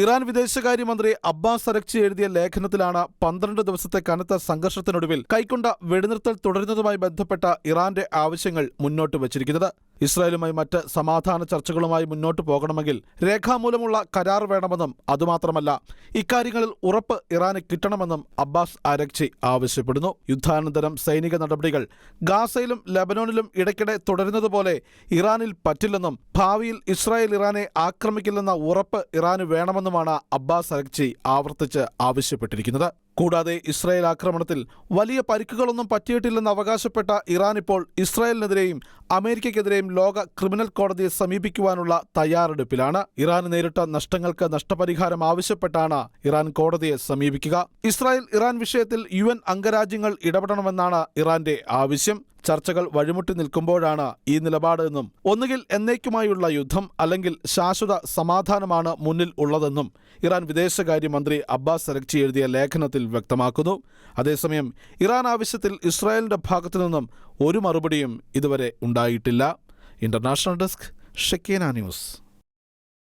Iran വിദേശകാര്യമന്ത്രി Abbas Araghchi എഴുതിയ ലേഖനത്തിലാണ് പന്ത്രണ്ട് ദിവസത്തെ കനത്ത സംഘർഷത്തിനൊടുവിൽ കൈക്കൊണ്ട വെടിനിർത്തൽ തുടരുന്നതുമായി ബന്ധപ്പെട്ട ഇറാന്റെ ആവശ്യങ്ങൾ മുന്നോട്ട് വച്ചിരിക്കുന്നത്. ഇസ്രായേലുമായി മറ്റ് സമാധാന ചർച്ചകളുമായി മുന്നോട്ട് പോകണമെങ്കിൽ രേഖാമൂലമുള്ള കരാർ വേണമെന്നും അതുമാത്രമല്ല ഇക്കാര്യങ്ങളിൽ ഉറപ്പ് ഇറാന് കിട്ടണമെന്നും അബ്ബാസ് അരക്ചി ആവശ്യപ്പെടുന്നു. യുദ്ധാനന്തരം സൈനിക നടപടികൾ ഗാസയിലും ലബനോണിലും ഇടയ്ക്കിടെ തുടരുന്നതുപോലെ ഇറാനിൽ പറ്റില്ലെന്നും ഭാവിയിൽ ഇസ്രായേൽ ഇറാനെ ആക്രമിക്കില്ലെന്ന ഉറപ്പ് ഇറാന് വേണമെന്നുമാണ് അബ്ബാസ് അരക്ചി ആവർത്തിച്ച് ആവശ്യപ്പെട്ടിരിക്കുന്നത്. കൂടാതെ ഇസ്രായേൽ ആക്രമണത്തിൽ വലിയ പരിക്കുകളൊന്നും പറ്റിയിട്ടില്ലെന്ന് അവകാശപ്പെട്ട ഇറാൻ ഇപ്പോൾ ഇസ്രായേലിനെതിരെയും അമേരിക്കയ്ക്കെതിരെയും ലോക ക്രിമിനൽ കോടതിയെ സമീപിക്കുവാനുള്ള തയ്യാറെടുപ്പിലാണ്. ഇറാൻ നേരിട്ട നഷ്ടങ്ങൾക്ക് നഷ്ടപരിഹാരം ആവശ്യപ്പെട്ടാണ് ഇറാൻ കോടതിയെ സമീപിക്കുക. ഇസ്രായേൽ ഇറാൻ വിഷയത്തിൽ യു അംഗരാജ്യങ്ങൾ ഇടപെടണമെന്നാണ് ഇറാന്റെ ആവശ്യം. ചർച്ചകൾ വഴിമുട്ടി നിൽക്കുമ്പോഴാണ് ഈ നിലപാട് എന്നും ഒന്നുകിൽ എന്നേക്കുമായുള്ള യുദ്ധം അല്ലെങ്കിൽ ശാശ്വത സമാധാനമാണ് മുന്നിൽ ഉള്ളതെന്നും ഇറാൻ വിദേശകാര്യമന്ത്രി അബ്ബാസ് സെലക്ചി എഴുതിയ ലേഖനത്തിൽ വ്യക്തമാക്കുന്നു. അതേസമയം ഇറാൻ ആവശ്യത്തിൽ ഇസ്രായേലിന്റെ ഭാഗത്തു നിന്നും ഒരു മറുപടിയും ഇതുവരെ ഉണ്ടായിട്ടില്ല. International desk Shekinah news.